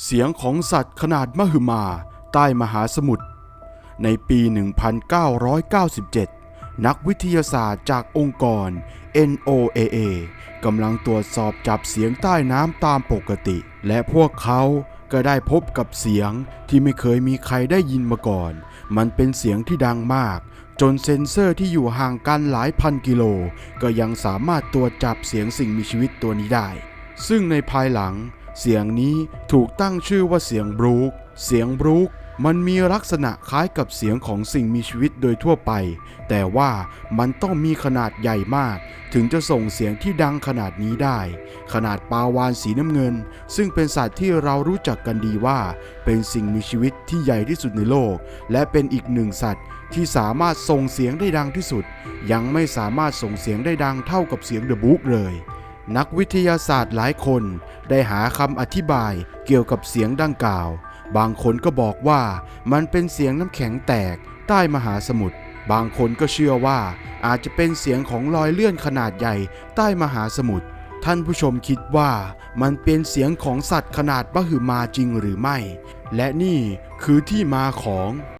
เสียงของสัตว์ขนาดมหึมาใต้มหาสมุทร ในปี 1997 นักวิทยาศาสตร์จากองค์กร NOAA กำลังตรวจสอบจับเสียงใต้น้ำตามปกติ และพวกเขาก็ได้พบกับเสียงที่ไม่เคยมีใครได้ยินมาก่อน มันเป็นเสียงที่ดังมาก จนเซ็นเซอร์ที่อยู่ห่างกันหลายพันกิโล ก็ยังสามารถตรวจจับเสียงสิ่งมีชีวิตตัวนี้ได้ ซึ่งในภายหลัง เสียงนี้ถูกตั้งชื่อว่าเสียงบรูคเสียงบรูคมันมีลักษณะคล้ายกับเสียงของสิ่งมีชีวิตโดยทั่วไป แต่ว่ามันต้องมีขนาดใหญ่มาก ถึงจะส่งเสียงที่ดังขนาดนี้ได้ ขนาดปลาวานสีน้ำเงิน ซึ่งเป็นสัตว์ที่เรารู้จักกันดีว่า เป็นสิ่งมีชีวิตที่ใหญ่ที่สุดในโลก และเป็นอีกหนึ่งสัตว์ที่สามารถส่งเสียงได้ดังที่สุด ยังไม่สามารถส่งเสียงได้ดังเท่ากับเสียงเดอะบุ๊กเลยนักวิทยาศาสตร์หลายคน ได้หาคำอธิบายเกี่ยวกับเสียงดังกล่าว บางคนก็บอกว่ามันเป็นเสียงน้ำแข็งแตกใต้มหาสมุทร บางคนก็เชื่อว่าอาจจะเป็นเสียงของรอยเลื่อนขนาดใหญ่ใต้มหาสมุทร ท่านผู้ชมคิดว่ามันเป็นเสียงของสัตว์ขนาดมหึมาจริงหรือไม่ และนี่คือที่มาของ